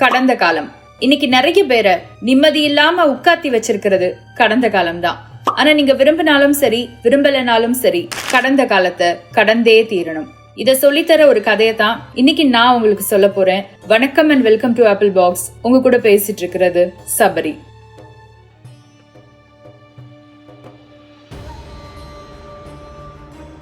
கடந்த காலம். இன்னைக்கு நிறைய பேரை நிம்மதி இல்லாம உட்காத்தி வச்சிருக்கிறது கடந்த காலம் தான் ஆனா நீங்க விரும்பினாலும் சரி விரும்பலனாலும் சரி கடந்த காலத்தை கடந்தே தீரணும். இத சொல்லித்தர ஒரு கதையை தான் இன்னைக்கு நான் உங்களுக்கு சொல்ல போறேன். வணக்கம் and welcome to Apple Box உங்க கூட பேசிட்டு இருக்கிறது சபரி.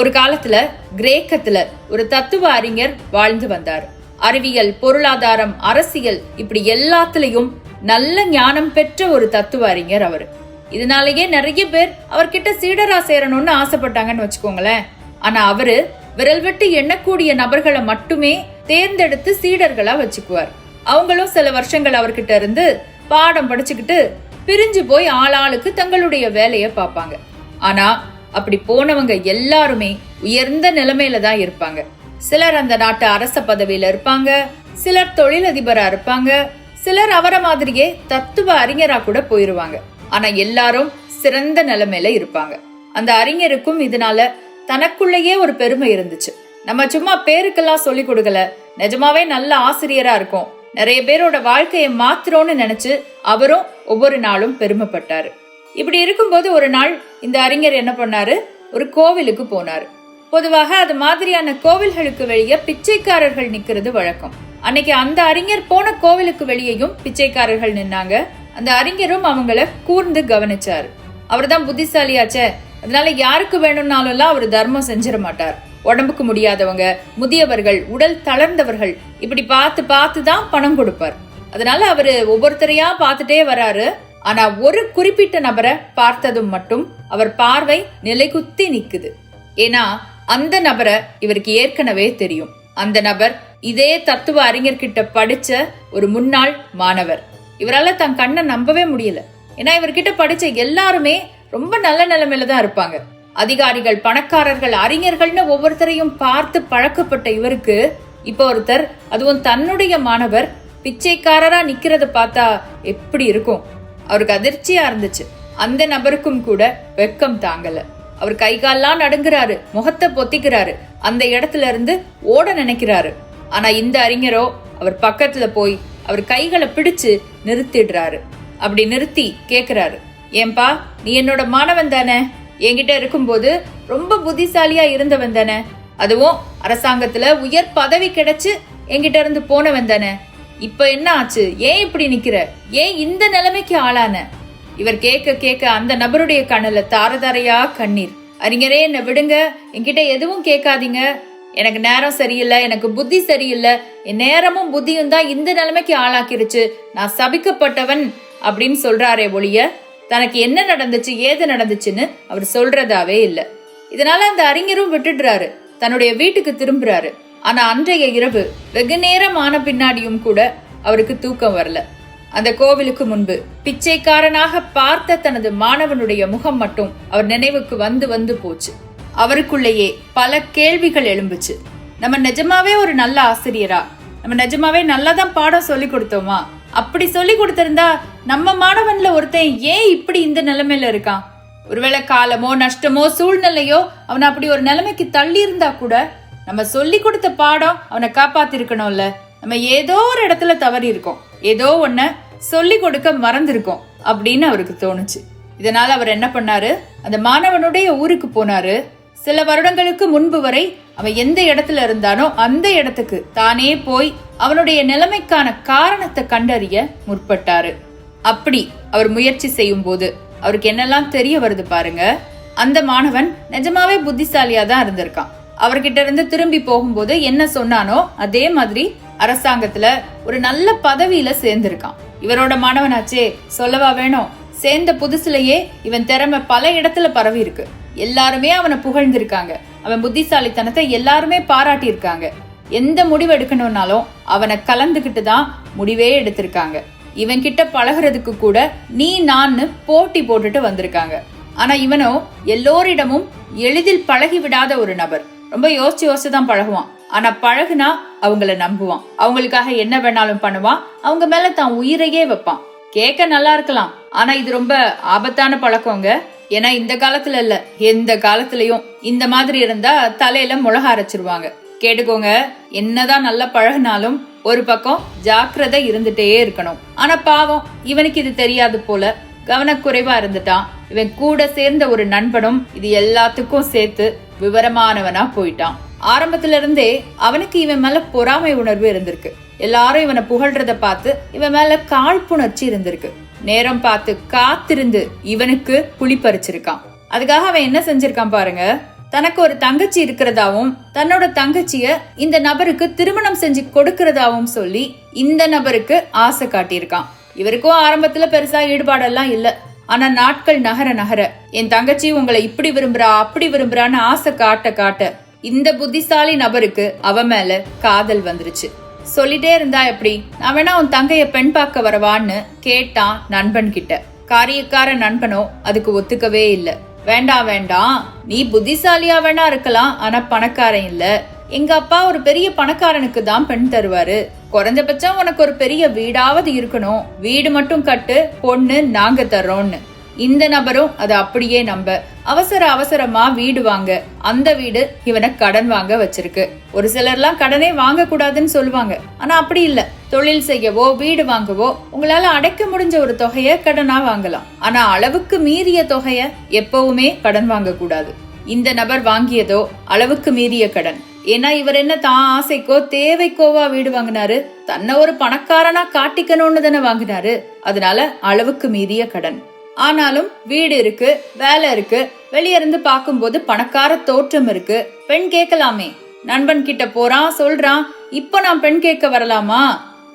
ஒரு காலத்துல கிரேக்கத்துல ஒரு தத்துவ அறிஞர் வாழ்ந்து வந்தார். அறிவியல் பொருளாதாரம் அரசியல் இப்படி எல்லாத்துலயும் நல்ல ஞானம் பெற்ற ஒரு தத்துவ அறிஞர் அவரு. இதனாலேயே நிறைய பேர் அவர்கிட்ட சீடரா சேரணும்னு ஆசைப்பட்டாங்கன்னு வச்சுக்கோங்களேன். ஆனா அவரு விரல் விட்டு எண்ணக்கூடிய நபர்களை மட்டுமே தேர்ந்தெடுத்து சீடர்களா வச்சுக்குவார். அவங்களும் சில வருஷங்கள் அவர்கிட்ட இருந்து பாடம் படிச்சுக்கிட்டு பிரிஞ்சு போய் ஆளாளுக்கு தங்களுடைய வேலையை பார்ப்பாங்க. ஆனா அப்படி போனவங்க எல்லாருமே உயர்ந்த நிலைமையில தான் இருப்பாங்க. சிலர் அந்த நாட்டு அரச பதவியில இருப்பாங்க சிலர் தொழிலதிபரா இருப்பாங்க சிலர் அவரை மாதிரியே தத்துவ அறிஞரா கூட போயிருவாங்க. ஆனா எல்லாரும் சிறந்த நிலைமையில இருப்பாங்க. அந்த அறிஞருக்கும் இதனால தனக்குள்ளேயே ஒரு பெருமை இருந்துச்சு. நம்ம சும்மா பேருக்கெல்லாம் சொல்லி கொடுக்கல. நிஜமாவே நல்ல ஆசிரியரா இருக்கும். நிறைய பேரோட வாழ்க்கையை மாத்திரோன்னு நினைச்சு அவரும் ஒவ்வொரு நாளும் பெருமைப்பட்டாரு. இப்படி இருக்கும்போது ஒரு நாள் இந்த அறிஞர் என்ன பண்ணாரு? ஒரு கோவிலுக்கு போனாரு. பொதுவாக அது மாதிரியான கோவில்களுக்கு வெளியே பிச்சைக்காரர்கள் நிக்கிறது வழக்கம். அன்னைக்கு அந்த அறிஞர் போன கோவிலுக்கு வெளியேயும் பிச்சைக்காரர்கள் நின்னாங்க. அந்த அறிஞரும் அவங்கள கூர்ந்து கவனிச்சாரு. அவர்தான் புத்திசாலியாச்சே. அதனால யாருக்கு வேணும்னாலும் அவர் தர்மம் செஞ்சிட மாட்டார். உடம்புக்கு முடியாதவங்க முதியவர்கள் உடல் தளர்ந்தவர்கள் இப்படி பார்த்து பார்த்து தான் பணம் கொடுப்பார். அதனால அவரு ஒவ்வொருத்தரையா பார்த்துட்டே வராரு. ஆனா ஒரு குறிப்பிட்ட நபரை பார்த்ததும் மட்டும் அவர் பார்வை நிலைகுத்தி நிக்குது. ஏன்னா அந்த நபரை இவருக்கு ஏற்கனவே தெரியும். அந்த நபர் இதே தத்துவ அறிஞர்கிட்ட படிச்ச ஒரு முன்னாள் மாணவர். இவரால் தன் கண்ணை நம்பவே முடியல. ஏன்னா இவர்கிட்ட படிச்ச எல்லாருமே ரொம்ப நல்ல நிலைமையில தான் இருப்பாங்க. அதிகாரிகள் பணக்காரர்கள் அறிஞர்கள்னு ஒவ்வொருத்தரையும் பார்த்து பழக்கப்பட்ட இவருக்கு இப்ப ஒருத்தர் அதுவும் தன்னுடைய மாணவர் பிச்சைக்காரரா நிக்கிறத பார்த்தா எப்படி இருக்கும்? அவருக்கு அதிர்ச்சியா இருந்துச்சு. அந்த நபருக்கும் கூட வெக்கம் தாங்கலை. அவர் கை கால்லாம் நடுங்குறாரு முகத்தை பொத்திக்கிறாரு அந்த இடத்துல இருந்து ஓட நினைக்கிறாரு. ஆனா இந்த அறிஞரோ அவர் பக்கத்துல போய் அவர் கைகளை பிடிச்சு நிறுத்திடுறாரு. அப்படி நிறுத்தி கேக்குறாரு. ஏன்பா நீ என்னோட மாணவன் தானே? என்கிட்ட இருக்கும்போது ரொம்ப புத்திசாலியா இருந்தவன் தானே? அதுவும் அரசாங்கத்துல உயர் பதவி கிடைச்சு என்கிட்ட இருந்து போனவன் தானே? இப்ப என்ன ஆச்சு? ஏன் இப்படி நிக்கிற? ஏன் இந்த நிலைமைக்கு ஆளான? இவர் கேட்க கேட்க அந்த நபருடைய கண்ணில் தாரதாரையா கண்ணீர். அறிஞரே என்னை விடுங்க. என்கிட்ட எதுவும் கேட்காதீங்க. எனக்கு நேரம் சரியில்லை எனக்கு புத்தி சரியில்லை. என் நேரமும் புத்தியும் தான் இந்த நிலைமைக்கு ஆளாக்கிருச்சு. நான் சபிக்கப்பட்டவன் அப்படின்னு சொல்றாரே ஒழிய தனக்கு என்ன நடந்துச்சு ஏது நடந்துச்சுன்னு அவர் சொல்றதாவே இல்லை. இதனால அந்த அறிஞரும் விட்டுடுறாரு. தன்னுடைய வீட்டுக்கு திரும்புறாரு. ஆனா அன்றைய இரவு வெகு நேரம் ஆன பின்னாடியும் கூட அவருக்கு தூக்கம் வரல. அந்த கோவிலுக்கு முன்பு பிச்சைக்காரனாக பார்த்த தனது மாணவனுடைய முகம் மட்டும் அவர் நினைவுக்கு வந்து வந்து போச்சு. அவருக்குள்ளேயே பல கேள்விகள் எழும்புச்சு. நம்ம நிஜமாவே ஒரு நல்ல ஆசிரியரா? நம்ம நிஜமாவே நல்லா தான் பாடம் சொல்லி கொடுத்தோமா? அப்படி சொல்லி கொடுத்திருந்தா நம்ம மாணவன்ல ஒருத்தன் ஏன் இப்படி இந்த நிலைமையில இருக்கான்? ஒருவேளை காலமோ நஷ்டமோ சூழ்நிலையோ அவனை அப்படி ஒரு நிலைமைக்கு தள்ளி இருந்தா கூட நம்ம சொல்லி கொடுத்த பாடம் அவனை காப்பாத்திருக்கணும்ல. நம்ம ஏதோ ஒரு இடத்துல தவறி இருக்கோம் ஏதோ ஒன்ன சொல்லி கொடுக்க மறந்திருக்கோம் அப்படின்னு அவருக்கு தோணுச்சு. இதனால் அவர் என்ன பண்ணாரு? அந்த மாணவனுடைய ஊருக்கு போனாரு. சில வருடங்களுக்கு முன்பு வரை அவன் எந்த இடத்துல இருந்தானோ அந்த இடத்துக்கு தானே போய் அவனுடைய நிலைமைக்கான காரணத்தை கண்டறிய முற்பட்டாரு. அப்படி அவர் முயற்சி செய்யும் போது அவருக்கு என்னெல்லாம் தெரிய வருது பாருங்க. அந்த மாணவன் நிஜமாவே புத்திசாலியா தான் இருந்திருக்கான். அவர்கிட்ட இருந்து திரும்பி போகும்போது என்ன சொன்னானோ அதே மாதிரி அரசாங்கத்துல ஒரு நல்ல பதவியில சேர்ந்திருக்கான். இவரோட மாணவனாச்சே சொல்லவா வேணும் சேர்ந்த புதுசுலயே இவன் திறமை பல இடத்துல பரவி இருக்கு. எல்லாருமே அவனை புகழ்ந்திருக்காங்க. அவன் புத்திசாலித்தனத்தை எல்லாருமே பாராட்டி இருக்காங்க எந்த முடிவு எடுக்கணும்னாலும் அவனை கலந்துகிட்டு தான் முடிவே எடுத்திருக்காங்க. இவன் கிட்ட பழகுறதுக்கு கூட நீ நான்னு போட்டி போட்டுட்டு வந்திருக்காங்க. ஆனா இவனோ எல்லோரிடமும் எளிதில் பழகி விடாத ஒரு நபர். ரொம்ப யோசிச்சு யோசிச்சு தான் பழகுவான். ஆனா பழகுனா அவங்கள நம்புவான். அவங்களுக்காக என்ன வேணாலும் பண்ணுவான். அவங்க மேல தான் உயிரையே வைப்பான். கேட்க நல்லா இருக்கலாம். ஆனா இது ரொம்ப ஆபத்தான பழக்கங்க. ஏன்னா இந்த காலத்துல இல்ல. எந்த காலத்துலயும் இந்த மாதிரி இருந்தா தலையில முழக அரைச்சிருவாங்க கேட்டுக்கோங்க. என்னதான் நல்லா பழகுனாலும் ஒரு பக்கம் ஜாக்கிரதை இருந்துட்டே இருக்கணும். ஆனா பாவம் இவனுக்கு இது தெரியாது போல. கவனக்குறைவா இருந்துட்டான் இவன் கூட சேர்ந்த ஒரு நண்பனும் இது எல்லாத்துக்கும் சேர்த்து விவரமானவனா போயிட்டான் ஆரம்பத்துல இருந்தே அவனுக்கு இவன் மேல பொறாமை உணர்வு இருந்திருக்கு. எல்லாரும் இவனை புகழ்றத பார்த்து இவன் மேல காழ்ப்புணர்ச்சி இருந்திருக்கு. நேரம் பார்த்து காத்திருந்து இவனுக்கு புலி பறிச்சிருக்கான். அதுக்காக அவன் என்ன செஞ்சிருக்கான் பாருங்க? தனக்கு ஒரு தங்கச்சி இருக்கிறதாவும் தன்னோட தங்கச்சிய இந்த நபருக்கு திருமணம் செஞ்சு கொடுக்கறதாவும் சொல்லி இந்த நபருக்கு ஆசை காட்டியிருக்கான். இவருக்கும் ஆரம்பத்துல பெருசா ஈடுபாடெல்லாம் இல்ல. ஆனா நாட்கள் நகர நகர என் தங்கச்சி உங்களை இப்படி விரும்புறா அப்படி விரும்புறான்னு ஆசை காட்ட காட்ட இந்த புத்திசாலி நபருக்கு அவ மேல காதல் வந்துருச்சு. சொல்லிட்டே இருந்தா எப்படி? நான் வேணா உன் தங்கைய பெண் பார்க்க வரவான்னு கேட்டான் நண்பன் கிட்ட. காரியக்கார நண்பனோ அதுக்கு ஒத்துக்கவே இல்ல. வேண்டாம் வேண்டாம் நீ புத்திசாலியா வேணா இருக்கலாம் ஆனா பணக்காரன் இல்ல. எங்க அப்பா ஒரு பெரிய பணக்காரனுக்கு தான் பெண் தருவாரு. குறைஞ்சபட்சம் உனக்கு ஒரு பெரிய வீடாவது இருக்கணும். வீடு மட்டும் கட்டு பொண்ணு நாங்க தர்றோம்னு. இந்த நபரும் அதை அப்படியே நம்ப. அவசர அவசரமா வீடு வாங்க. அந்த வீடு இவனை கடன் வாங்க வச்சிருக்கு. ஒரு சிலர்லாம் கடனே வாங்க கூடாதுன்னு சொல்லுவாங்க. ஆனா அப்படி இல்ல. தொழில் செய்யவோ வீடு வாங்கவோ உங்களால அடைக்க முடிஞ்ச ஒரு தொகைய கடனா வாங்கலாம். ஆனா அளவுக்கு மீறிய தொகைய எப்பவுமே கடன் வாங்க கூடாது இந்த நபர் வாங்கியதோ அளவுக்கு மீறிய கடன். ஏன்னா இவர் என்ன தான் ஆசைக்கோ தேவைக்கோவா வீடு வாங்கினாரு. தன்னை ஒரு பணக்காரனா காட்டிக்கணும்னு தானே வாங்கினாரு. அதனால அளவுக்கு மீறிய கடன். ஆனாலும் வீடு இருக்கு வேலை இருக்கு. வெளிய இருந்து பார்க்கும்போது பணக்கார தோற்றம் இருக்கு. பெண் கேட்கலாமே. நண்பன் கிட்ட போறான் சொல்றான் இப்போ நான் பெண் கேட்க வரலாமா?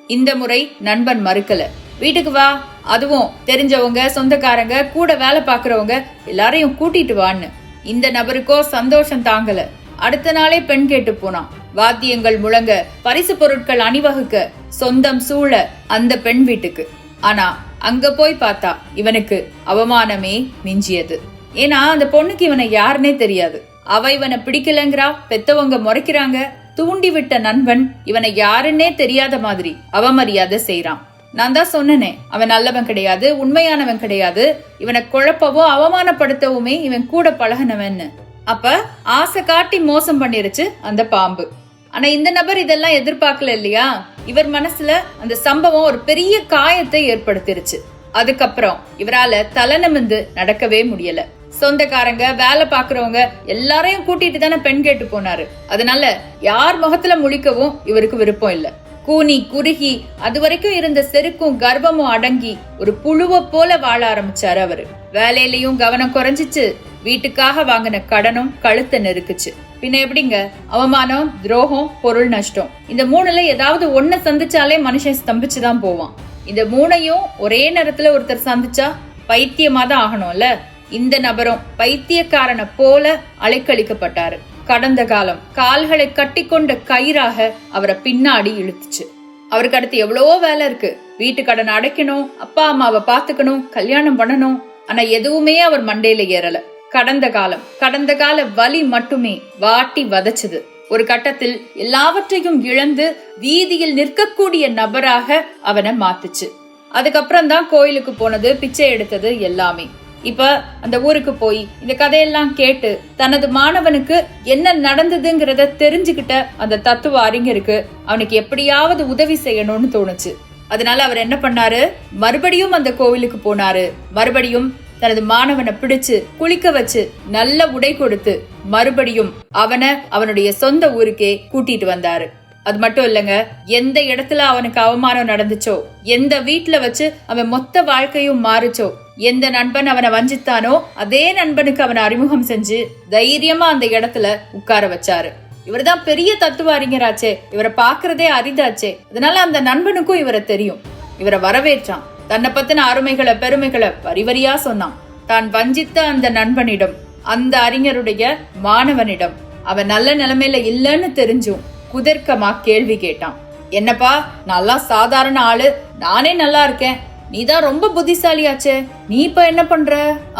இந்த முறை நண்பன் மறுக்கல. வீட்டுக்கு வா. அதுவும் தெரிஞ்சவங்க சொந்தக்காரங்க கூட வேலை பாக்குறவங்க எல்லாரையும் கூட்டிட்டு வான்னு. இந்த நபருக்கோ சந்தோஷம் தாங்கல. அடுத்த நாளே பெண் கேட்டு போனான். வாத்தியங்கள் முழங்க பரிசு பொருட்கள் அணிவகுக்க சொந்தம் சூழ அந்த பெண் வீட்டுக்கு. ஆனா அங்க போய் பார்த்தா இவனுக்கு அவமானமே மிஞ்சியது. ஏன்னா அந்த பொண்ணுக்கு இவனை யாருன்னே தெரியாது. அவ இவனை பிடிக்கலங்கிறா பெத்தவங்க முறைக்கிறாங்க தூண்டி விட்ட நண்பன் இவனை யாருன்னே தெரியாத மாதிரி அவமரியாதை செய்யறான் நான் தான் சொன்னனே அவன் நல்லவன் கிடையாது உண்மையானவன் கிடையாது இவனை குழப்பவோ அவமானப்படுத்தவுமே இவன் கூட பழகினவன்னு. அப்ப ஆசை காட்டி மோசம் பண்ணிருச்சு அந்த பாம்பு. ஆனா இந்த நபர் இதெல்லாம் எதிர்பார்க்கல இல்லையா? இவர் மனசுல அந்த சம்பவம் ஒரு பெரிய காயத்தை ஏற்படுத்திருச்சு. அதுக்கப்புறம் இவரால தலை நிமிந்து நடக்கவே முடியல. சொந்தக்காரங்க வேலை பாக்குறவங்க எல்லாரையும் கூட்டிட்டு தானே பெண் கேட்டு போனாரு. அதனால யார் முகத்துல முழிக்கவும் இவருக்கு விருப்பம் இல்லை. கூனி குறுகி அது வரைக்கும் இருந்த செருக்கும் கர்ப்பமும் அடங்கி ஒரு புழுவ போல வாழ ஆரம்பிச்சாரு அவரு. வேலையிலயும் கவனம் குறைஞ்சிச்சு. வீட்டுக்காக வாங்கின கடனும் கழுத்தை நெருக்குச்சு. பின்ன எப்படிங்க? அவமானம் துரோகம் பொருள் நஷ்டம். இந்த மூணுல ஏதாவது ஒன்ன சந்திச்சாலே மனுஷன் ஸ்தம்பிச்சு தான் போவான். இந்த மூணையும் ஒரே நேரத்துல ஒருத்தர் சந்திச்சா பைத்தியமா தான் ஆகணும்ல? இந்த நபரும் பைத்தியக்காரனை போல அலைக்கழிக்கப்பட்டாரு. கடந்த காலம் கால்களை கட்டிக்கொண்ட கயிறாக அவரை பின்னாடி இழுத்துச்சு. அவருக்கு அடுத்து எவ்வளவோ வேலை இருக்கு. வீட்டு கடன் அடைக்கணும் அப்பா அம்மாவை பாத்துக்கணும் கல்யாணம் பண்ணணும். ஆனா எதுவுமே அவர் மண்டையில ஏறல. கடந்த காலம் கடந்த கால வலி மட்டுமே வாட்டி வதச்சது. ஒரு கட்டத்தில் எல்லாவற்றையும் இழந்து வீதியில் நிற்கக்கூடிய நபராக அவனை மாத்துச்சு. அதுக்கப்புறம் தான் கோயிலுக்கு போனது பிச்சை எடுத்தது எல்லாமே. இப்ப அந்த ஊருக்கு போய் இந்த கதையெல்லாம் கேட்டு தனது மாணவனுக்கு என்ன நடந்ததுங்கிறத தெரிஞ்சுக்கிட்ட அந்த தத்துவ அறிஞருக்கு அவனுக்கு எப்படியாவது உதவி செய்யணும்னு தோணுச்சு. அதனால அவர் என்ன பண்ணாரு? மறுபடியும் அந்த கோவிலுக்கு போனாரு. மறுபடியும் தனது மாணவனை பிடிச்சு குளிக்க வச்சு நல்ல உடை கொடுத்து மறுபடியும் அவனை அவனுடைய சொந்த ஊருக்கே கூட்டிட்டு வந்தாரு. அது மட்டும் இல்லைங்க எந்த இடத்துல அவனுக்கு அவமானம் நடந்துச்சோ எந்த வீட்டுல வச்சு அவன் மொத்த வாழ்க்கையும் மாறுச்சோ எந்த நண்பன் அவனை வஞ்சித்தானோ அதே நண்பனுக்கு அவனை அறிமுகம் செஞ்சு தைரியமா அந்த இடத்துல உட்கார வச்சாரு. இவர்தான் பெரிய தத்துவ அறிஞராச்சே இவரை பாக்குறதே அரிதாச்சே அதனால அந்த நண்பனுக்கும் இவரை தெரியும். இவரை வரவேற்றான். தன்னை பத்தின அருமைகளை பெருமைகளை வரிவரியா சொன்னான். தான் வஞ்சித்த அந்த நண்பனிடம் அந்த அறிஞருடைய மாணவனிடம் அவன் நல்ல நிலைமையில இல்லைன்னு தெரிஞ்சும் குதர்க்கமா கேள்வி கேட்டான். என்னப்பா நல்லா சாதாரண ஆளு. நானே நல்லா இருக்கேன். நீ தான் ரொம்ப புத்திசாலியாச்சே. நீ இப்ப என்ன பண்ற?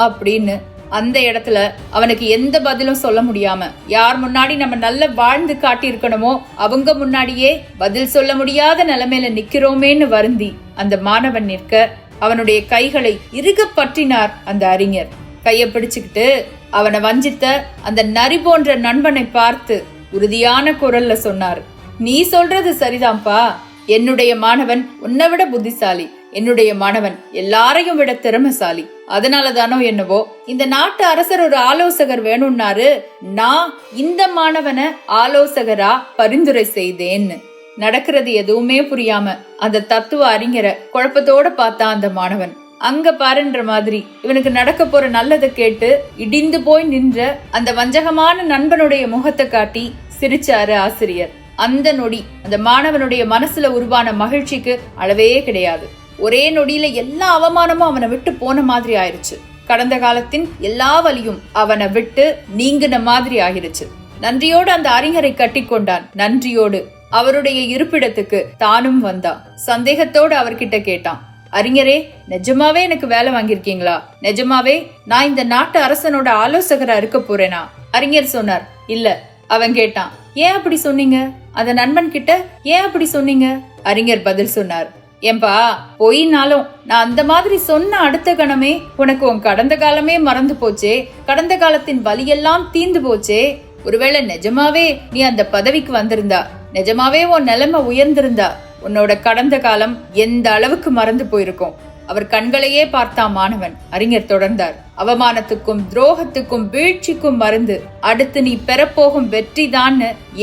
அப்படின்னு அந்த இடத்துல அவனுக்கு எந்த பதிலும் சொல்ல முடியாம யார் முன்னாடி நம்ம நல்ல வாழ்ந்து காட்டியிருக்கணுமோ அவங்க முன்னாடியே பதில் சொல்ல முடியாத நிலைமையில நிக்கிறோமேன்னு வருந்தி அந்த மாணவன் நிற்க அவனுடைய கைகளை இறுக பற்றினார் அந்த அறிஞர். கைய பிடிச்சுக்கிட்டு அவனை வஞ்சித்த அந்த நரி போன்ற நண்பனை பார்த்து உறுதியான குரல்ல சொன்னார். நீ சொல்றது சரிதான்ப்பா என்னுடைய மாணவன் உன்னை விட புத்திசாலி. என்னுடைய மாணவன் எல்லாரையும் விட திறமைசாலி. அதனால தானோ என்னவோ இந்த நாட்டு அரசர் ஒரு ஆலோசகர் வேணும்னாரு. நான் இந்த மாணவனை ஆலோசகரா பரிந்துரை செய்தேன்னு. நடக்கிறது எதுவுமே புரியாம அந்த தத்துவ அறிஞரை குழப்பத்தோட பார்த்தான் அந்த மாணவன். அங்க பாருன்ற மாதிரி. இவனுக்கு நடக்க போற நல்லதை கேட்டு இடிந்து போய் நின்ற அந்த வஞ்சகமான நண்பனுடைய முகத்தை காட்டி சிரிச்சாரு ஆசிரியர். அந்த நொடி அந்த மாணவனுடைய மனசுல உருவான மகிழ்ச்சிக்கு அளவே கிடையாது. ஒரே நொடியில எல்லா அவமானமும் அவனை விட்டு போன மாதிரி ஆயிருச்சு. கடந்த காலத்தின் எல்லா வழியும் அவனை விட்டு நீங்கின மாதிரி ஆகிருச்சு. நன்றியோடு அந்த அறிஞரை கட்டிக்கொண்டான் நன்றியோடு அவருடைய இருப்பிடத்துக்கு தானும் வந்தான் சந்தேகத்தோடு அவர்கிட்ட கேட்டான். அறிஞரே நிஜமாவே எனக்கு வேலை வாங்கியிருக்கீங்களா? நிஜமாவே நான் இந்த நாட்டு அரசனோட ஆலோசகரா இருக்க போறேனா? அறிஞர் சொன்னார் இல்ல. அவன் கேட்டான் ஏன் அப்படி சொன்னீங்க? அந்த நண்பன் கிட்ட ஏன் அப்படி சொன்னீங்க? அறிஞர் பதில் சொன்னார் ஏன்பா பொய்னாலும் நான் அந்த மாதிரி சொன்ன அடுத்த கணமே உனக்கு உன் கடந்த காலமே மறந்து போச்சே. கடந்த காலத்தின் வலியெல்லாம் தீந்து போச்சே. ஒருவேளை நிஜமாவே நீ அந்த பதவிக்கு வந்திருந்தா நிஜமாவே உன் நிலைமை உயர்ந்திருந்தா உன்னோட கடந்த காலம் எந்த அளவுக்கு மறந்து போயிருக்கும்? அவர் கண்களையே பார்த்தா மாணவன் அறிஞர் தொடர்ந்தார். அவமானத்துக்கும் துரோகத்துக்கும் வீழ்ச்சிக்கும் மருந்து. அடுத்து நீ பெறப்போகும் வெற்றி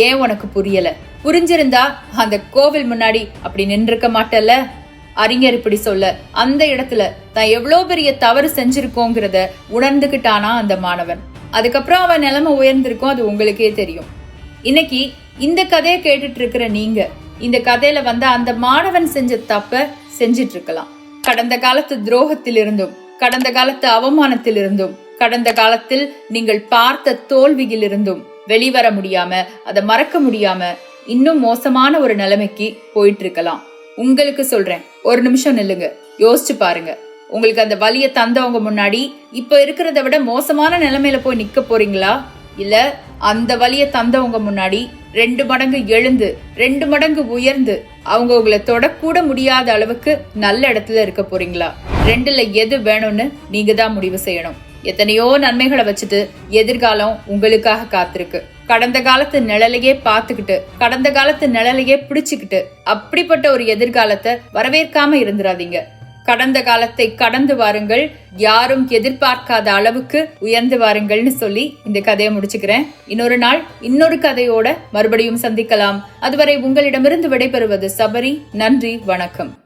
ஏன் உனக்கு புரியல? புரிஞ்சிருந்தா அந்த கோவில் முன்னாடி அப்படி நின்றுக்க மாட்டல்ல? அறிஞர் இப்படி சொல்ல அந்த இடத்துல தான் எவ்வளோ பெரிய தவறு செஞ்சிருக்கோங்கிறத உணர்ந்துகிட்டானா அந்த மாணவன். அதுக்கப்புறம் அவன் நிலைமை உயர்ந்திருக்கும் அது உங்களுக்கே தெரியும். இன்னைக்கு இந்த கதையை கேட்டுட்டு இருக்கிற நீங்க இந்த கதையில வந்த அந்த மாணவன் செஞ்ச தப்ப செஞ்சிட்டு இருக்கலாம் கடந்த காலத்து துரோகத்தில் இருந்தும் கடந்த காலத்து அவமானத்தில் இருந்தும் கடந்த காலத்தில் நீங்கள் பார்த்த தோல்வியில் இருந்தும் வெளிவர முடியாம அதை மறக்க முடியாம இன்னும் மோசமான ஒரு நிலைமைக்கு போயிட்டு இருக்கலாம் உங்களுக்கு சொல்றேன் ஒரு நிமிஷம் நில்லுங்க யோசிச்சு பாருங்க. உங்களுக்கு அந்த வலிய தந்தவங்க முன்னாடி இப்ப இருக்கிறத விட மோசமான நிலைமையில போய் நிக்க போறீங்களா? இல்ல அந்த வலிய தந்தவங்க முன்னாடி ரெண்டு மடங்கு எழுந்து ரெண்டு மடங்கு உயர்ந்து அவங்க உங்களை தொடக்கூட முடியாத அளவுக்கு நல்ல இடத்துல இருக்க போறீங்களா? ரெண்டுல எது வேணும்னு நீங்க தான் முடிவு செய்யணும். எத்தனையோ நன்மைகளை வச்சுட்டு எதிர்காலம் உங்களுக்காக காத்திருக்கு. கடந்த காலத்து நிழலையே பார்த்துக்கிட்டு கடந்த காலத்து நிழலையே பிடிச்சுக்கிட்டு அப்படிப்பட்ட ஒரு எதிர்காலத்தை வரவேற்காம இருந்துராதீங்க கடந்த காலத்தை கடந்து வாருங்கள். யாரும் எதிர்பார்க்காத அளவுக்கு உயர்ந்து வாருங்கள்னு சொல்லி இந்த கதையை முடிச்சுக்கிறேன். இன்னொரு நாள் இன்னொரு கதையோட மறுபடியும் சந்திக்கலாம். அதுவரை உங்களிடமிருந்து விடைபெறுவது சபரி. நன்றி வணக்கம்.